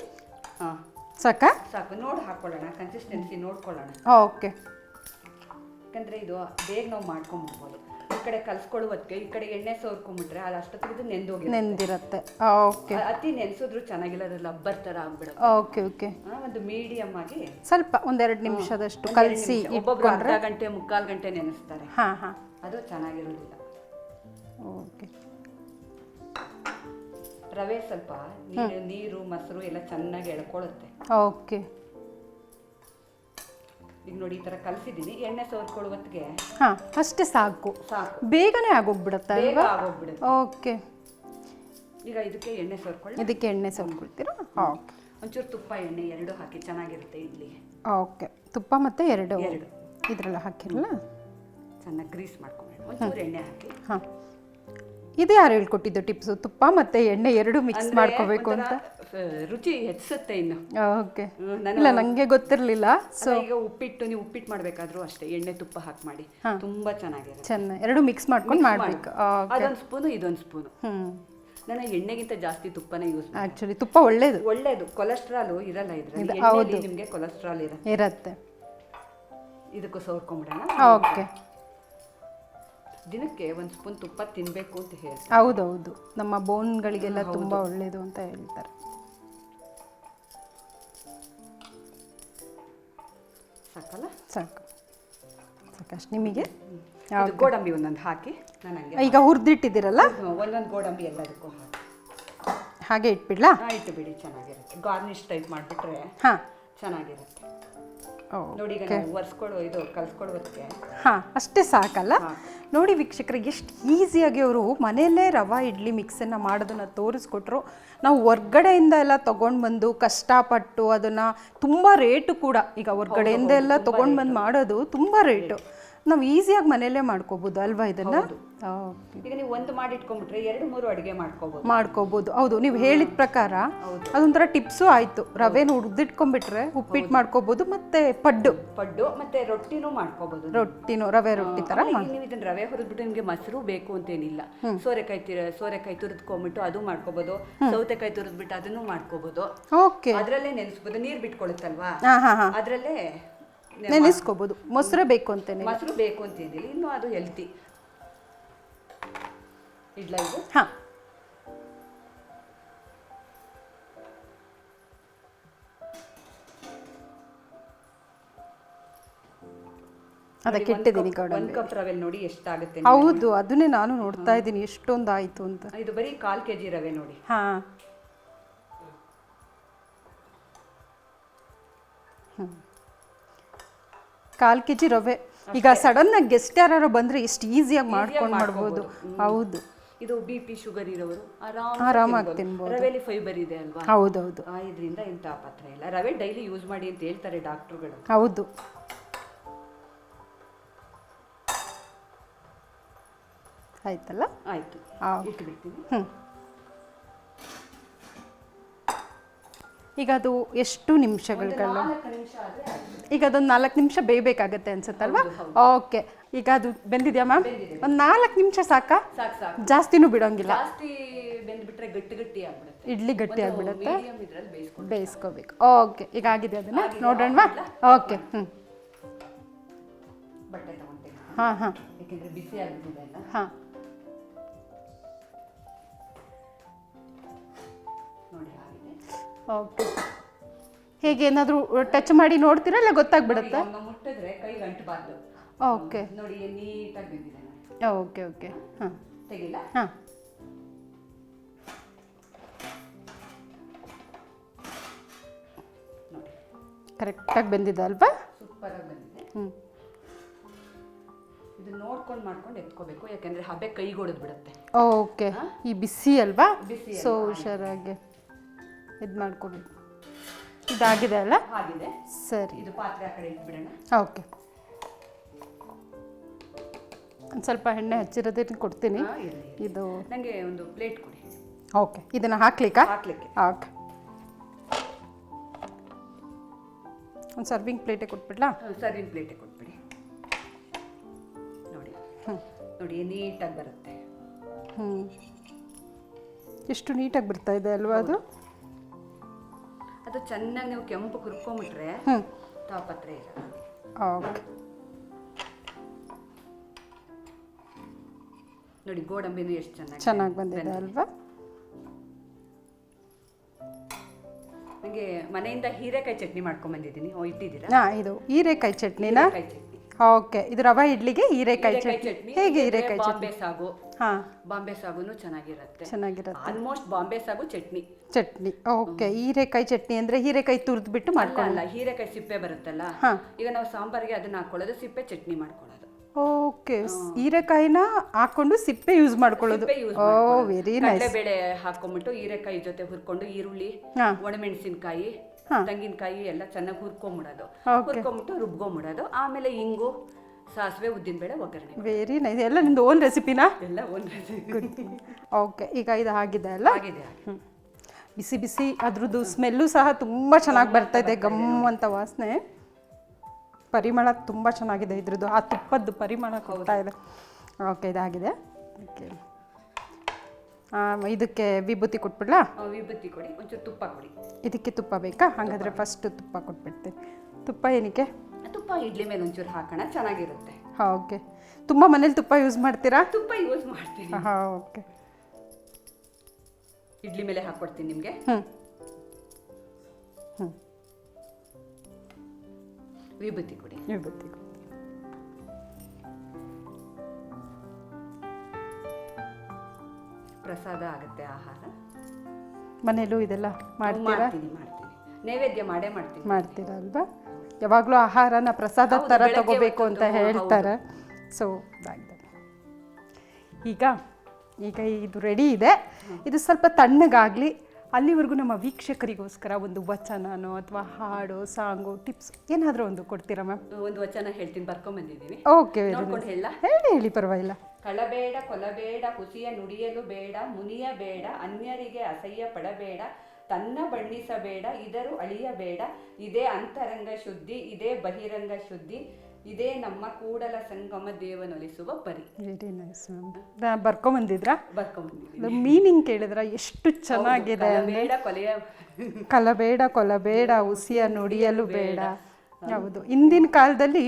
ಹಾಂ. ಸಾಕ? ಸಾಕು. ನೋಡಿ ಹಾಕ್ಕೊಳ್ಳೋಣ ಕನ್ಸಿಸ್ಟೆನ್ಸಿ ನೋಡ್ಕೊಳ್ಳೋಣ. ಓಕೆ. ಯಾಕಂದರೆ ಇದು ಬೇಗ ನಾವು ಮಾಡ್ಕೊಂಬಿಡ್ಬೋದು. ಕಡೆ ಕಲ್ಸ್ಕೊಳ್ಳುವತ್ಗೆ ಈ ಕಡೆ ಎಣ್ಣೆ ಸೋರ್ಕೊಂಬಿಟ್ರೆ ಅದು ಅಷ್ಟೊತ್ತಿಗೆ ನೆಂದೋಗಿ ನೆಂದಿರುತ್ತೆ. ಓಕೆ. ಅತಿ ನೆನೆಸಿದ್ರು ಚೆನ್ನಾಗಿಲ್ಲ ಅದು ಲಬ್ಬರ್ ಥರ ಆಗ್ಬಿಡುತ್ತೆ. Okay okay. ಒಂದು ಮೀಡಿಯಮ್ ಆಗಿ ಸ್ವಲ್ಪ ಒಂದೆರಡು ನಿಮಿಷದಷ್ಟು ಕಲಸಿ. ಒಬ್ಬೊಬ್ರು ಅರ್ಧ ಗಂಟೆ ಮುಕ್ಕಾಲು ಗಂಟೆ ನೆನೆಸ್ತಾರೆ. ಹಾಂ ಹಾಂ. ಅದು ಚೆನ್ನಾಗಿರೋದಿಲ್ಲ. ಓಕೆ. ರವೆ ಸ್ವಲ್ಪ ನೀರು ನೀರು ಮೊಸರು ಎಲ್ಲ ಚೆನ್ನಾಗಿ ಎಳ್ಕೊಳ್ಳುತ್ತೆ ಓಕೆ. ಈಗ ನೋಡಿ ಈ ಥರ ಕಲಸಿದ್ದೀನಿ. ಎಣ್ಣೆ ಸೋರ್ಕೊಳ್ಳುವತ್ತಿಗೆ ಹಾಂ ಅಷ್ಟೇ ಸಾಕು. ಸಾಕು. ಬೇಗನೆ ಆಗೋಗ್ಬಿಡತ್ತೆ ಬೇಗ ಅಲ್ವಾ? ಆಗೋಗ್ಬಿಡುತ್ತೆ. ಓಕೆ. ಈಗ ಇದಕ್ಕೆ ಎಣ್ಣೆ ಸೋರ್ಕೊಳ್ಳಿ ಇದಕ್ಕೆ ಎಣ್ಣೆ ಸೋರ್ಕೊಳ್ತೀರಾ ಓಕೆ. ಒಂಚೂರು ತುಪ್ಪ ಎಣ್ಣೆ ಎರಡು ಹಾಕಿ ಚೆನ್ನಾಗಿರುತ್ತೆ ಇಡ್ಲಿಗೆ ಓಕೆ. ತುಪ್ಪ ಮತ್ತು ಎರಡು. ಎರಡು. ಇದ್ರಲ್ಲ ಹಾಕಿರಲ್ಲ? ಚೆನ್ನಾಗಿ ಗ್ರೀಸ್ ಮಾಡ್ಕೊಂಡು ಒಂಚೂರು ಎಣ್ಣೆ ಹಾಕಿ. ಹಾಂ. ಇದು ಯಾರು ಹೇಳ್ಕೊಟ್ಟಿದ್ದು ಟಿಪ್ಸು? ತುಪ್ಪ ಮತ್ತು ಎಣ್ಣೆ ಎರಡು ಮಿಕ್ಸ್ ಮಾಡ್ಕೋಬೇಕು ಅಂತ? ರುಚಿ ಹೆಚ್ಚಿಸುತ್ತೆ ಇನ್ನು. ಓಕೆ ನಾನು ಇಲ್ಲ ನನಗೆ ಗೊತ್ತಿರಲಿಲ್ಲ ಸೊ ಈಗ ಉಪ್ಪಿಟ್ಟು ನೀವು ಉಪ್ಪಿಟ್ಟು ಮಾಡಬೇಕಾದ್ರೂ ಅಷ್ಟೇ ಎಣ್ಣೆ ತುಪ್ಪ ಹಾಕಿ ಮಾಡಿ. ತುಂಬಾ ಚೆನ್ನಾಗಿರುತ್ತೆ. ಚೆನ್ನಾಗಿ ಎರಡು ಮಿಕ್ಸ್ ಮಾಡ್ಕೊಂಡು ಮಾಡಬೇಕು. ಅದೊಂದು ಸ್ಪೂನು ಇದೊಂದು ಸ್ಪೂನು ನಾನು ಎಣ್ಣೆಗಿಂತ ಜಾಸ್ತಿ ತುಪ್ಪನೇ ಯೂಸ್ ಆ್ಯಕ್ಚುಲಿ ತುಪ್ಪ ಒಳ್ಳೇದು. ಒಳ್ಳೇದು. ಕೊಲೆಸ್ಟ್ರಾಲ್ ಇರಲ್ಲ ಇದ್ರಲ್ಲಿ. ನಿಮಗೆ ಕೊಲೆಸ್ಟ್ರಾಲ್ ಇರುತ್ತೆ. ಇರುತ್ತೆ. ಇದಕ್ಕೂ ಸೋರ್ಕೊಂಬಿಡೋಣ. ಓಕೆ ದಿನಕ್ಕೆ ಒಂದು ಸ್ಪೂನ್ ತುಪ್ಪ ತಿನ್ಬೇಕು ಅಂತ ಹೇಳ್ತಾರೆ. ಹೌದೌದು. ನಮ್ಮ ಬೋನ್ಗಳಿಗೆಲ್ಲ ತುಂಬ ಒಳ್ಳೇದು ಅಂತ ಹೇಳ್ತಾರೆ. ಸಾಕಲ್ಲ? ಸಾಕು. ಸಾಕಷ್ಟು. ನಿಮಗೆ? ಇದು ಗೋಡಂಬಿ ಒಂದೊಂದು ಹಾಕಿ ನಾನು ಹಂಗೆ ಈಗ ಹುರಿದಿಟ್ಟಿದ್ದೀರಲ್ಲ? ಒಂದೊಂದು ಗೋಡಂಬಿ ಎಲ್ಲದಕ್ಕೂ ಹಾಕಿ. ಹಾಗೆ ಇಟ್ಬಿಡ್ಲಾ? ಇಟ್ಟು ಬಿಡಿ ಚೆನ್ನಾಗಿರುತ್ತೆ. ಗಾರ್ನಿಶ್ ಟೈಪ್ ಮಾಡಿಬಿಟ್ರೆ ಹಾಂ. ಚೆನ್ನಾಗಿರುತ್ತೆ. ನೋಡಿ ಈಗ ಇದು ಕಲ್ಸ್ಕೊಡುವಕ್ಕೆ ಹಾಂ ಅಷ್ಟೇ ಸಾಕಲ್ಲ? ನೋಡಿ ವೀಕ್ಷಕರಿಗೆ ಎಷ್ಟು ಈಸಿಯಾಗಿ ಅವರು ಮನೆಯಲ್ಲೇ ರವೆ ಇಡ್ಲಿ ಮಿಕ್ಸನ್ನು ಮಾಡೋದನ್ನು ತೋರಿಸ್ಕೊಟ್ರು. ನಾವು ಹೊರ್ಗಡೆಯಿಂದ ಎಲ್ಲ ತೊಗೊಂಡು ಬಂದು ಕಷ್ಟಪಟ್ಟು ಅದನ್ನು ತುಂಬ ರೇಟು ಕೂಡ ಈಗ ಹೊರ್ಗಡೆಯಿಂದ ಎಲ್ಲ ತೊಗೊಂಡು ಬಂದು ಮಾಡೋದು ತುಂಬ ರೇಟು. ನಾವು ಈಸಿಯಾಗಿ ಮನೆಯಲ್ಲೇ ಮಾಡ್ಕೋಬೋದು ಅಲ್ವಾ ಇದನ್ನ? ಈಗ ನೀವು ಒಂದು ಮಾಡಿ ಇಟ್ಕೊಂಡ್ಬಿಟ್ರೆ ಎರಡು ಮೂರು ಅಡುಗೆ ಮಾಡ್ಕೋಬಹುದು ಮಾಡ್ಕೋಬೋದು. ಹೌದು ನೀವು ಹೇಳಿದ ಪ್ರಕಾರ ಅದೊಂಥರ ಟಿಪ್ಸು ಆಯ್ತು. ರವೆನ ಹುರಿದಿಟ್ಕೊಂಡ್ಬಿಟ್ರೆ ಉಪ್ಪಿಟ್ಟು ಮಾಡ್ಕೋಬೋದು ಮತ್ತೆ ಪಡ್ಡು. ಪಡ್ಡು ಮತ್ತೆ ರೊಟ್ಟಿನೂ ಮಾಡ್ಕೋಬಹುದು ರೊಟ್ಟಿನೂ ರವೆ ರೊಟ್ಟಿ ಥರ ನೀವು ಇದನ್ನ ರವೆ ಹುರಿದ್ಬಿಟ್ಟು ನಿಮಗೆ ಮೊಸರು ಬೇಕು ಅಂತೇನಿಲ್ಲ. ಸೋರೆಕಾಯಿ ತಿರ ಸೋರೆಕಾಯಿ ತುರಿದ್ಕೊಂಡ್ಬಿಟ್ಟು ಅದು ಮಾಡ್ಕೋಬಹುದು ಸೌತೆಕಾಯಿ ತುರಿದ್ಬಿಟ್ಟು ಅದನ್ನು ಮಾಡ್ಕೋಬಹುದು ಓಕೆ. ಅದ್ರಲ್ಲೇ ನೆನೆಸ್ಬೋದು ನೀರು ಬಿಟ್ಕೊಳುತ್ತಲ್ವಾ? ಅದ್ರಲ್ಲೇ ನೆನೆಸ್ಕೋಬೋದು. ಮೊಸರು ಬೇಕು ಅಂತೇನೆ ಮೊಸರು ಬೇಕು ಅಂತ ಇದ್ದೀನಿ ಇನ್ನು ಅದು ಹೆಲ್ತಿ ಇಡ್ಲ ಇದು? ಹಾಂ. ಅದಕ್ಕೆ ಇಟ್ಟಿದ್ದೀನಿ ಒಂದ್ ಕಪ್ ರವೆ ನೋಡಿ ಎಷ್ಟಾಗುತ್ತೆ ಹೌದು ಅದನ್ನೇ ನಾನು ನೋಡ್ತಾ ಇದ್ದೀನಿ. ಎಷ್ಟೊಂದು ಆಯಿತು ಅಂತ. ಇದು ಬರೀ ಕಾಲ್ ಕೆಜಿ ರವೆ ನೋಡಿ. ಹಾಂ. ಕಾಲು ಕೆ ಜಿ ರವೆ ಈಗ ಸಡನ್ನಾಗಿ ಗೆಸ್ಟ್ ಯಾರು ಬಂದರೆ ಇಷ್ಟು ಈಸಿಯಾಗಿ ಮಾಡ್ಕೊಂಡು ಮಾಡ್ಬೋದು. ಹೌದು. ಇದು ಬಿ ಪಿ ಶುಗರ್ ಇರೋರು ಆರಾಮ್ ಆರಾಮಾಗಿ ತಿನ್ಬೋದು. ರವೆಲಿ ಫೈಬರ್ ಇದೆ ಅಲ್ವಾ? ಹೌದು ಆ ಇದರಿಂದ ಇಂಥ ಪಾತ್ರ ಇಲ್ಲ. ರವೆ ಡೈಲಿ ಯೂಸ್ ಮಾಡಿ ಅಂತ ಹೇಳ್ತಾರೆ ಡಾಕ್ಟರ್ಗಳು. ಹೌದು. ಆಯ್ತಲ್ಲ? ಆಯ್ತು. ಆ, ಇಟ್ಟು ಬಿಡ್ತೀನಿ ಹ್ಞೂ ಈಗ ಅದು ಎಷ್ಟು ನಿಮಿಷಗಳು ಈಗ ಅದೊಂದು ನಾಲ್ಕು ನಿಮಿಷ ಬೇಯಬೇಕಾಗತ್ತೆ ಅನ್ಸುತ್ತಲ್ವಾ? ಓಕೆ ಈಗ ಅದು ಬೆಂದಿದ್ಯಾ ಮ್ಯಾಮ್? ಒಂದು ನಾಲ್ಕು ನಿಮಿಷ ಸಾಕಾ? ಜಾಸ್ತಿನೂ ಬಿಡೋಂಗಿಲ್ಲ. ಇಡ್ಲಿ ಗಟ್ಟಿ ಆಗ್ಬಿಡುತ್ತೆ. ಬೇಯಿಸ್ಕೋಬೇಕು. ಓಕೆ ಈಗ ಆಗಿದೆ ಅದನ್ನ ನೋಡೋಣವಾ ಓಕೆ ಹ್ಞೂ ಹಾಂ ಹಾಂ. ಹಾಂ. ನೋಡಿ ಓಕೆ ಹೇಗೆ ಏನಾದರೂ ಟಚ್ ಮಾಡಿ ನೋಡ್ತೀರಾ ಇಲ್ಲ ಗೊತ್ತಾಗ್ಬಿಡುತ್ತೆ? ಮುಟ್ಟಿದ್ರೆ ಓಕೆ ನೋಡಿ ನೀಟಾಗಿ ಬೆಂದಿದೆ ಓಕೆ ಓಕೆ ಹಾಂ. ತೆಗಿಲ್ಲ? ಹಾಂ. ಕರೆಕ್ಟಾಗಿ ಬಂದಿದೆ ಅಲ್ವಾ? ಸೂಪರ್ ಆಗಿ ಬಂದಿದೆ. ಹ್ಞೂ ಇದು ನೋಡ್ಕೊಂಡು ಮಾಡ್ಕೊಂಡು ಎತ್ಕೋಬೇಕು ಯಾಕೆಂದರೆ ಹಬೆ ಕೈಗೊಡದ್ ಬಿಡುತ್ತೆ ಓಕೆ ಈ ಬಿಸಿ ಅಲ್ವಾ? ಬಿಸಿ ಸೊ ಹುಷಾರಾಗಿ. ಇದು ಮಾಡ್ಕೋಬೇಕು ಇದಾಗಿದೆ ಅಲ್ಲ? ಆಗಿದೆ. ಸರಿ. ಇದು ಪಾತ್ರೆ ಆ ಕಡೆ ಇಟ್ಬಿಡೋಣ. ಓಕೆ. ಒಂದು ಸ್ವಲ್ಪ ಎಣ್ಣೆ ಹಚ್ಚಿರೋದನ್ನ ಕೊಡ್ತೀನಿ. ಹಾ, ಇರ್ಲಿ. ಇದು ನನಗೆ ಒಂದು ಪ್ಲೇಟ್ ಕೊಡಿ. ಓಕೆ. ಇದನ್ನು ಹಾಕ್ಲಿಕ್ಕಾ? ಹಾಕ್ಲಿಕ್ಕೆ. ಓಕೆ. ಒಂದು ಸರ್ವಿಂಗ್ ಪ್ಲೇಟೇ ಕೊಟ್ಬಿಡ್ಲಾ? ಸರ್ವಿಂಗ್ ಪ್ಲೇಟೇ ಕೊಟ್ಬಿಡಿ. ನೋಡಿ. ನೋಡಿ ನೀಟಾಗಿ ಬರುತ್ತೆ. ಹ್ಞೂ ಎಷ್ಟು ನೀಟಾಗಿ ಬರ್ತಾ ಇದೆ ಅಲ್ವಾ ಅದು? ಅದು ಚೆನ್ನಾಗಿ ನೀವು ಕೆಂಪು ಹುರ್ಕೊಂಬಿಟ್ರೆ ಹ್ಞೂ ತಾಪತ್ರೆ ಇರಲ್ಲ ಓಕೆ. ನೋಡಿ ಗೋಡಂಬಿನೂ ಎಷ್ಟು ಚೆನ್ನಾಗಿ ಚೆನ್ನಾಗಿ ಬಂದಿದೆ ಅಲ್ವಾ? ನನಗೆ ಮನೆಯಿಂದ ಹೀರೆಕಾಯಿ ಚಟ್ನಿ ಮಾಡ್ಕೊಂಡ್ ಬಂದಿದ್ದೀನಿ. ಇಟ್ಟಿದ್ದೀರಾ? ಹಾಂ ಇದು ಹೀರೆಕಾಯಿ ಚಟ್ನಿನ ಹೀರೆಕಾಯಿ ಚಟ್ನಿ. ಓಕೆ ಇದು ರವೆ ಇಡ್ಲಿಗೆ ಹೀರೆಕಾಯಿ ಚಟ್ನಿ. ಹೇಗೆ ಹೀರೆಕಾಯಿ ಚಟ್ನಿ? ಬಾಂಬೆ ಸಾಗು. ಹಾ. ಬಾಂಬೆ ಸಾಗುನು ಚೆನ್ನಾಗಿರುತ್ತೆ. ಚೆನ್ನಾಗಿರುತ್ತೆ. ಆಲ್ಮೋಸ್ಟ್ ಬಾಂಬೆ ಸಾಗು ಚಟ್ನಿ. ಚಟ್ನಿ. ಓಕೆ ಹೀರೆಕಾಯಿ ಚಟ್ನಿ ಅಂದ್ರೆ ಹೀರೆಕಾಯಿ ತುರಿದು ಬಿಟ್ಟು ಮಾಡ್ಕೊಳ್ಳಲ್ಲ ಹೀರೆಕಾಯಿ ಸಿಪ್ಪೆ ಬರುತ್ತಲ್ಲ? ಹಾ. ಈಗ ನಾವು ಸಾಂಬಾರ್ಗೆ ಅದನ್ನ ಹಾಕೊಳ್ಳೋದು ಸಿಪ್ಪೆ ಚಟ್ನಿ ಮಾಡ್ಕೊಳ್ಳೋದು. ಓಕೆ ಹೀರೆಕಾಯಿನ ಹಾಕೊಂಡು ಸಿಪ್ಪೆ ಯೂಸ್ ಮಾಡ್ಕೊಳ್ಳೋದು. ಓ ವೆರಿ ನೈಸ್ ಬೇಳೆ ಹಾಕೊಂಡ್ಬಿಟ್ಟು ಹೀರೆಕಾಯಿ ಜೊತೆ ಹುರ್ಕೊಂಡು ಈರುಳ್ಳಿ ಒಣಮೆಣಸಿನ್ಕಾಯಿ ತೆಂಗಿನಕಾಯಿ ಎಲ್ಲ ಚೆನ್ನಾಗಿ ಹುರ್ಕೊಂಬಿಡೋದು. ಹುರ್ಕೊಂಬಿಟ್ಟು ರುಬ್ಕೊಂಬಿಡೋದು. ಆಮೇಲೆ ಇಂಗು ಸಾಸಿವೆ ಉದ್ದಿನಬೇಳೆ ಒಗ್ಗರಣೆ ವೆರಿ ನೈಸ್ ಎಲ್ಲ ನಿಮ್ದು ಓನ್ ರೆಸಿಪಿನಾ ಎಲ್ಲ ಓನ್ ರೆಸಿಪಿ ಓಕೆ ಈಗ ಇದು ಆಗಿದೆ ಅಲ್ಲ? ಆಗಿದೆ ಬಿಸಿ ಬಿಸಿ ಅದ್ರದ್ದು ಸ್ಮೆಲ್ಲು ಸಹ ತುಂಬ ಚೆನ್ನಾಗಿ ಬರ್ತಾ ಇದೆ. ಗಮ್ ಅಂತ ವಾಸನೆ. ಪರಿಮಳ ತುಂಬ ಚೆನ್ನಾಗಿದೆ ಇದ್ರದ್ದು. ಆ ತುಪ್ಪದ್ದು ಪರಿಮಳ ಕೊಡ್ತಾ ಇದೆ. ಓಕೆ ಇದಾಗಿದೆ. ಓಕೆ ಇದಕ್ಕೆ ವಿಭೂತಿ ಕೊಟ್ಬಿಡ್ಲಾ? ವಿಭೂತಿ ಕೊಡಿ. ಒಂಚೂರು ತುಪ್ಪ ಕೊಡಿ. ಇದಕ್ಕೆ ತುಪ್ಪ ಬೇಕಾ? ಹಾಗಾದ್ರೆ ಫಸ್ಟ್ ತುಪ್ಪ ಕೊಟ್ಬಿಡ್ತೀನಿ. ತುಪ್ಪ ಏನಕ್ಕೆ? ತುಪ್ಪ ಇಡ್ಲಿ ಮೇಲೆ ಒಂಚೂರು ಹಾಕೋಣ ಚೆನ್ನಾಗಿರುತ್ತೆ. ಹಾಂ ಓಕೆ ತುಂಬ ಮನೇಲಿ ತುಪ್ಪ ಯೂಸ್ ಮಾಡ್ತೀರಾ? ತುಪ್ಪ ಯೂಸ್ ಮಾಡ್ತೀನಿ. ಹಾಂ ಓಕೆ ಇಡ್ಲಿ ಮೇಲೆ ಹಾಕ್ಕೊಡ್ತೀನಿ ನಿಮಗೆ. ಹ್ಞೂ ಹ್ಞೂ ವಿಭೂತಿ ಕೊಡಿ. ವಿಭೂತಿ ಪ್ರಸಾದ ಆಗುತ್ತೆ ಆಹಾರ. ಮನೇಲೂ ಇದೆಲ್ಲ ಮಾಡ್ತೀರಾ? ಮಾಡ್ತೀನಿ ಮಾಡ್ತೀನಿ. ನೈವೇದ್ಯ ಮಾಡೇ ಮಾಡ್ತೀನಿ. ಮಾಡ್ತೀರಾ ಅಲ್ವಾ? ಯಾವಾಗಲೂ ಆಹಾರನ ಪ್ರಸಾದ ಹೌದು, ಥರ ಬೆಳಗ್ಗೆ ತಗೋಬೇಕು ಅಂತ ಹೊತ್ತು. ಹೇಳ್ತಾರೆ. ಸೊ ಇದಾಗಿದೆ. ಈಗ ಈಗ ಇದು ರೆಡಿ ಇದೆ. ಇದು ಸ್ವಲ್ಪ ತಣ್ಣಗಾಗಲಿ. ಅಲ್ಲಿವರೆಗೂ ನಮ್ಮ ವೀಕ್ಷಕರಿಗೋಸ್ಕರ ಒಂದು ವಚನನೋ ಅಥವಾ ಹಾಡು ಸಾಂಗು ಟಿಪ್ಸ್ ಏನಾದರೂ ಒಂದು ಕೊಡ್ತೀರಾ ಮ್ಯಾಮ್? ಒಂದು ವಚನ ಹೇಳ್ತೀನಿ ಬರ್ಕೊಂಡ್ಬಂದಿದ್ದೀನಿ ಓಕೆ ಹೇಳ ಹೇಳಿ. ಹೇಳಿ ಪರವಾಗಿಲ್ಲ. ಕಳಬೇಡ ಕೊಲಬೇಡ ಹುಸಿಯ ನುಡಿಯಲು ಬೇಡ ಮುನಿಯ ಬೇಡ ಅನ್ಯರಿಗೆ ಅಸಹ್ಯ ಪಡಬೇಡ ತನ್ನ ಬಣ್ಣಿಸಬೇಡ ಇದರು ಅಳಿಯಬೇಡ ಇದೇ ಅಂತರಂಗ ಶುದ್ಧಿ ಇದೇ ಬಹಿರಂಗ ಶುದ್ಧಿ ಇದೇ ನಮ್ಮ ಕೂಡಲ ಸಂಗಮ ದೇವನೊಲಿಸುವ ಪರಿ. ವೆರಿ ನೈಸ್ ಮ್ಯಾಮ್ ಬರ್ಕೊಂಬಂದಿದ್ರಾ ಮೀನಿಂಗ್ ಕೇಳಿದ್ರ? ಎಷ್ಟು ಚೆನ್ನಾಗಿದೆ ಕಳಬೇಡ ಕೊಲೆಯ ಕಲಬೇಡ ಕೊಲಬೇಡ ಉಸಿಯ ನುಡಿಯಲು ಬೇಡ. ಹೌದು ಇಂದಿನ ಕಾಲದಲ್ಲಿ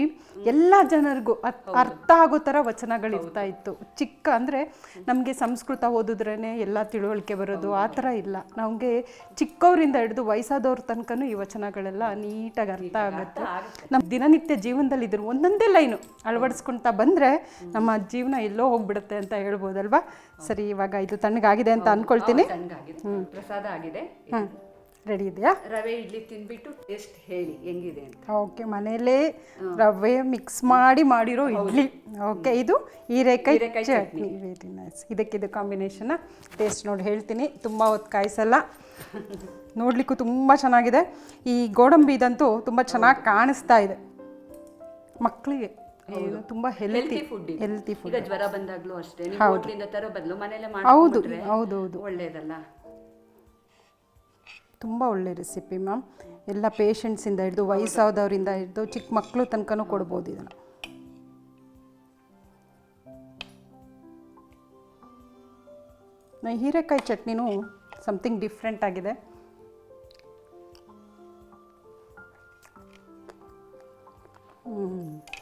ಎಲ್ಲ ಜನರಿಗೂ ಅರ್ಥ ಆಗೋ ಥರ ವಚನಗಳು ಇರ್ತಾ ಇತ್ತು. ಚಿಕ್ಕ ಅಂದರೆ ನಮಗೆ ಸಂಸ್ಕೃತ ಓದಿದ್ರೇ ಎಲ್ಲ ತಿಳುವಳಿಕೆ ಬರೋದು ಆ ಥರ ಇಲ್ಲ. ನಮಗೆ ಚಿಕ್ಕವರಿಂದ ಹಿಡಿದು ವಯಸ್ಸಾದವ್ರ ತನಕನೂ ಈ ವಚನಗಳೆಲ್ಲ ನೀಟಾಗಿ ಅರ್ಥ ಆಗುತ್ತೆ. ನಮ್ಮ ದಿನನಿತ್ಯ ಜೀವನದಲ್ಲಿ ಇದ್ರ ಒಂದೊಂದೇ ಲೈನು ಅಳವಡಿಸ್ಕೊಳ್ತಾ ಬಂದರೆ ನಮ್ಮ ಜೀವನ ಎಲ್ಲೋ ಹೋಗ್ಬಿಡುತ್ತೆ ಅಂತ ಹೇಳ್ಬೋದಲ್ವಾ? ಸರಿ ಇವಾಗ ಇದು ತಣ್ಣಗಾಗಿದೆ ಅಂತ ಅನ್ಕೊಳ್ತೀನಿ. ತಣ್ಣಗಾಗಿದೆ. ಪ್ರಸಾದ ಆಗಿದೆ. ಹ್ಞೂ ರೆಡಿ ಇದೆಯಾ? ರವೆ ಇಡ್ಲಿ ತಿನ್ಬಿಟ್ಟು ಟೇಸ್ಟ್ ಹೇಳಿ ಹೆಂಗಿದೆ ಅಂತ. ಓಕೆ ಮನೇಲೇ ರವೆ ಮಿಕ್ಸ್ ಮಾಡಿ ಮಾಡಿರೋ ಇಡ್ಲಿ. ಓಕೆ ಇದು ಹೀರೆಕಾಯಿ ಚಟ್ನಿ. ವೆರಿ ನೈಸ್ ಇದಕ್ಕಿದು ಕಾಂಬಿನೇಷನ್ ಟೇಸ್ಟ್ ನೋಡಿ ಹೇಳ್ತೀನಿ. ತುಂಬ ಹೊತ್ತು ಕಾಯಿಸಲ್ಲ. ನೋಡ್ಲಿಕ್ಕೂ ತುಂಬ ಚೆನ್ನಾಗಿದೆ. ಈ ಗೋಡಂಬಿ ಇದಂತೂ ತುಂಬ ಚೆನ್ನಾಗಿ ಕಾಣಿಸ್ತಾ ಇದೆ. ಮಕ್ಕಳಿಗೆ ತುಂಬ ಹೆಲ್ತಿ ಫುಡ್ ಹೆಲ್ತಿ ಫುಡ್ ಜ್ವರ ಬಂದಾಗ್ಲೂ ಅಷ್ಟೇ. ನೀವು ಹೋಟ್ಲಿಂದ ತರೋ ಬದಲು ಮನೇಲೆ ಹೌದು. ಹೌದು ಹೌದು. ಒಳ್ಳೇದಲ್ಲ. ತುಂಬ ಒಳ್ಳೆ ರೆಸಿಪಿ ಮ್ಯಾಮ್ ಎಲ್ಲ ಪೇಷಂಟ್ಸಿಂದ ಹಿಡಿದು ವಯಸ್ಸಾದವರಿಂದ ಹಿಡಿದು ಚಿಕ್ಕ ಮಕ್ಕಳು ತನಕನೂ ಕೊಡ್ಬೋದು ಇದನ್ನು. ನ- ಹೀರೆಕಾಯಿ ಚಟ್ನಿನೂ ಸಮಥಿಂಗ್ ಡಿಫ್ರೆಂಟ್ ಆಗಿದೆ.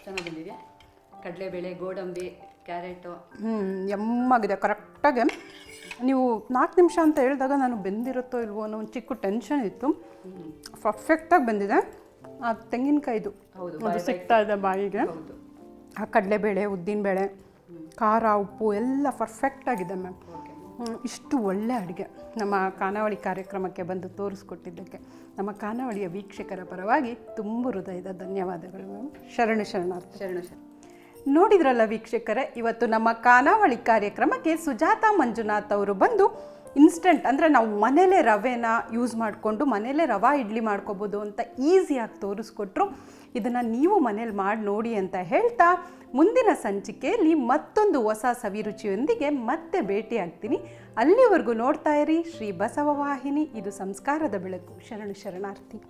ಚೆನ್ನಾಗಿ ಬಂದಿದೆ ಕಡಲೆಬೇಳೆ ಗೋಡಂಬಿ ಕ್ಯಾರೆಟು. ಹ್ಞೂ ಎಮ್ಮಾಗಿದೆ ಕರೆಕ್ಟಾಗಿ ನೀವು ನಾಲ್ಕು ನಿಮಿಷ ಅಂತ ಹೇಳಿದಾಗ ನಾನು ಬೆಂದಿರುತ್ತೋ ಇಲ್ವೋ ಅನ್ನೋ ಒಂದು ಚಿಕ್ಕ ಟೆನ್ಷನ್ ಇತ್ತು. ಪರ್ಫೆಕ್ಟಾಗಿ ಬಂದಿದೆ. ಆ ತೆಂಗಿನಕಾಯಿದು. ಅದು ಸಿಗ್ತಾ ಇದೆ ಬಾಯಿಗೆ. ಆ ಕಡಲೆಬೇಳೆ ಉದ್ದಿನಬೇಳೆ ಖಾರ ಉಪ್ಪು ಎಲ್ಲ ಪರ್ಫೆಕ್ಟಾಗಿದೆ ಮ್ಯಾಮ್ ಇಷ್ಟು ಒಳ್ಳೆ ಅಡುಗೆ. ನಮ್ಮ ಖಾನಾವಳಿ ಕಾರ್ಯಕ್ರಮಕ್ಕೆ ಬಂದು ತೋರಿಸ್ಕೊಟ್ಟಿದ್ದಕ್ಕೆ ನಮ್ಮ ಖಾನಾವಳಿಯ ವೀಕ್ಷಕರ ಪರವಾಗಿ ತುಂಬ ಹೃದಯದ ಧನ್ಯವಾದಗಳು ಮ್ಯಾಮ್ ಶರಣು ಶರಣಾರ್ಥಿ. ಶರಣು ಶರಣ ನೋಡಿದ್ರಲ್ಲ ವೀಕ್ಷಕರೇ, ಇವತ್ತು ನಮ್ಮ ಖಾನಾವಳಿ ಕಾರ್ಯಕ್ರಮಕ್ಕೆ ಸುಜಾತ ಮಂಜುನಾಥ್ ಅವರು ಬಂದು ಇನ್ಸ್ಟೆಂಟ್ ಅಂದರೆ ನಾವು ಮನೇಲೇ ರವೆನ ಯೂಸ್ ಮಾಡಿಕೊಂಡು ಮನೇಲೇ ರವಾ ಇಡ್ಲಿ ಮಾಡ್ಕೋಬೋದು ಅಂತ ಈಸಿಯಾಗಿ ತೋರಿಸ್ಕೊಟ್ರು. ಇದನ್ನು ನೀವು ಮನೇಲಿ ಮಾಡಿ ನೋಡಿ ಅಂತ ಹೇಳ್ತಾ ಮುಂದಿನ ಸಂಚಿಕೆಯಲ್ಲಿ ಮತ್ತೊಂದು ಹೊಸ ಸವಿರುಚಿಯೊಂದಿಗೆ ಮತ್ತೆ ಭೇಟಿಯಾಗ್ತೀನಿ. ಅಲ್ಲಿವರೆಗೂ ನೋಡ್ತಾ ಇರಿ, ಶ್ರೀ ಬಸವ ವಾಹಿನಿ, ಇದು ಸಂಸ್ಕಾರದ ಬೆಳಕು. ಶರಣು ಶರಣಾರ್ಥಿ.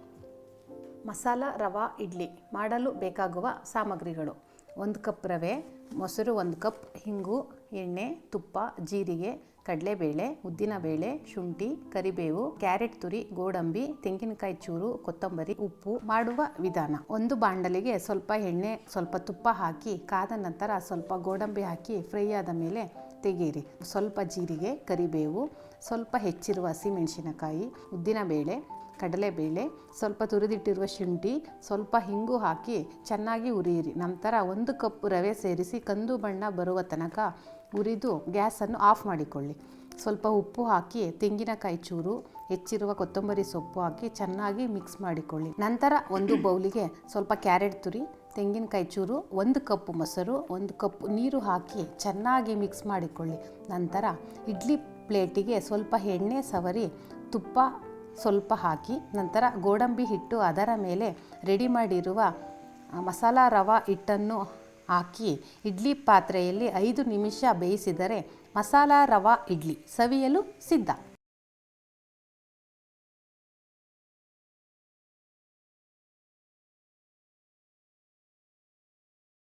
ಮಸಾಲ, ರವಾ, ಇಡ್ಲಿ ಮಾಡಲು ಬೇಕಾಗುವ ಸಾಮಗ್ರಿಗಳು. ಒಂದು ಕಪ್ ರವೆ, ಮೊಸರು ಒಂದು ಕಪ್, ಹಿಂಗು, ಎಣ್ಣೆ, ತುಪ್ಪ, ಜೀರಿಗೆ, ಕಡಲೆಬೇಳೆ, ಉದ್ದಿನಬೇಳೆ, ಶುಂಠಿ, ಕರಿಬೇವು, ಕ್ಯಾರೆಟ್ ತುರಿ, ಗೋಡಂಬಿ, ತೆಂಗಿನಕಾಯಿ ಚೂರು, ಕೊತ್ತಂಬರಿ, ಉಪ್ಪು ಮಾಡುವ ವಿಧಾನ. ಒಂದು ಬಾಂಡಲಿಗೆ ಸ್ವಲ್ಪ ಎಣ್ಣೆ, ಸ್ವಲ್ಪ ತುಪ್ಪ ಹಾಕಿ, ಕಾದ ನಂತರ ಸ್ವಲ್ಪ ಗೋಡಂಬಿ ಹಾಕಿ, ಫ್ರೈ ಆದ ಮೇಲೆ ತೆಗೆಯಿರಿ ಸ್ವಲ್ಪ ಜೀರಿಗೆ, ಕರಿಬೇವು, ಸ್ವಲ್ಪ ಹೆಚ್ಚಿರುವ ಹಸಿಮೆಣಸಿನಕಾಯಿ, ಉದ್ದಿನಬೇಳೆ ಕಡಲೆಬೇಳೆ, ಸ್ವಲ್ಪ ತುರಿದಿಟ್ಟಿರುವ ಶುಂಠಿ, ಸ್ವಲ್ಪ ಹಿಂಗು ಹಾಕಿ ಚೆನ್ನಾಗಿ ಉರಿಯಿರಿ ನಂತರ ಒಂದು ಕಪ್ ರವೆ ಸೇರಿಸಿ ಕಂದು ಬಣ್ಣ ಬರುವ ತನಕ ಉರಿದು ಗ್ಯಾಸನ್ನು ಆಫ್ ಮಾಡಿಕೊಳ್ಳಿ. ಸ್ವಲ್ಪ ಉಪ್ಪು ಹಾಕಿ ತೆಂಗಿನಕಾಯಿ ಚೂರು, ಹೆಚ್ಚಿರುವ ಕೊತ್ತಂಬರಿ ಸೊಪ್ಪು ಹಾಕಿ ಚೆನ್ನಾಗಿ ಮಿಕ್ಸ್ ಮಾಡಿಕೊಳ್ಳಿ. ನಂತರ ಒಂದು ಬೌಲಿಗೆ ಸ್ವಲ್ಪ ಕ್ಯಾರೆಟ್ ತುರಿ, ತೆಂಗಿನಕಾಯಿ ಚೂರು, ಒಂದು ಕಪ್ ಮೊಸರು, ಒಂದು ಕಪ್ ನೀರು ಹಾಕಿ ಚೆನ್ನಾಗಿ ಮಿಕ್ಸ್ ಮಾಡಿಕೊಳ್ಳಿ. ನಂತರ ಇಡ್ಲಿ ಪ್ಲೇಟಿಗೆ ಸ್ವಲ್ಪ ಎಣ್ಣೆ ಸವರಿ ತುಪ್ಪ ಸ್ವಲ್ಪ ಹಾಕಿ, ನಂತರ ಗೋಡಂಬಿ ಹಿಟ್ಟು ಅದರ ಮೇಲೆ ರೆಡಿ ಮಾಡಿರುವ ಮಸಾಲ ರವಾ ಹಿಟ್ಟನ್ನು ಹಾಕಿ, ಇಡ್ಲಿ ಪಾತ್ರೆಯಲ್ಲಿ ಐದು ನಿಮಿಷ ಬೇಯಿಸಿದರೆ ಮಸಾಲ ರವಾ ಇಡ್ಲಿ ಸವಿಯಲು ಸಿದ್ಧ.